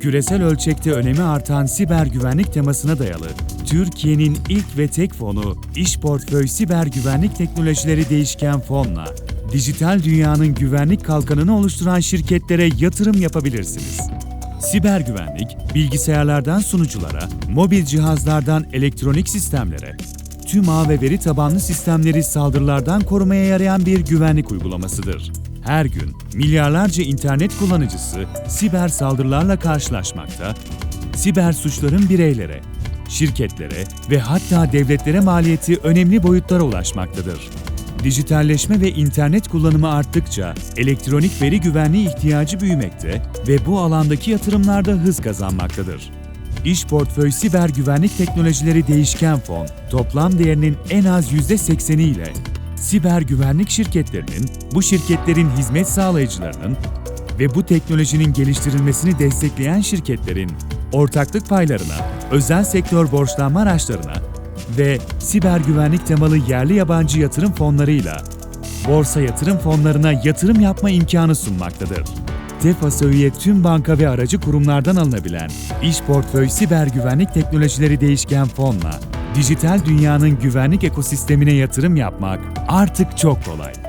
Küresel ölçekte önemi artan siber güvenlik temasına dayalı Türkiye'nin ilk ve tek fonu İş Portföy Siber Güvenlik Teknolojileri Değişken Fon'la dijital dünyanın güvenlik kalkanını oluşturan şirketlere yatırım yapabilirsiniz. Siber güvenlik, bilgisayarlardan sunuculara, mobil cihazlardan elektronik sistemlere, tüm ağ ve veri tabanlı sistemleri saldırılardan korumaya yarayan bir güvenlik uygulamasıdır. Her gün milyarlarca internet kullanıcısı siber saldırılarla karşılaşmakta, siber suçların bireylere, şirketlere ve hatta devletlere maliyeti önemli boyutlara ulaşmaktadır. Dijitalleşme ve internet kullanımı arttıkça elektronik veri güvenliği ihtiyacı büyümekte ve bu alandaki yatırımlarda hız kazanmaktadır. İş Portföy Siber Güvenlik Teknolojileri Değişken Fon, toplam değerinin en az %80'i ile siber güvenlik şirketlerinin, bu şirketlerin hizmet sağlayıcılarının ve bu teknolojinin geliştirilmesini destekleyen şirketlerin ortaklık paylarına, özel sektör borçlanma araçlarına ve siber güvenlik temalı yerli yabancı yatırım fonlarıyla borsa yatırım fonlarına yatırım yapma imkanı sunmaktadır. TEFAS'a üye tüm banka ve aracı kurumlardan alınabilen İş Portföy Siber Güvenlik Teknolojileri Değişken Fon'la dijital dünyanın güvenlik ekosistemine yatırım yapmak artık çok kolay.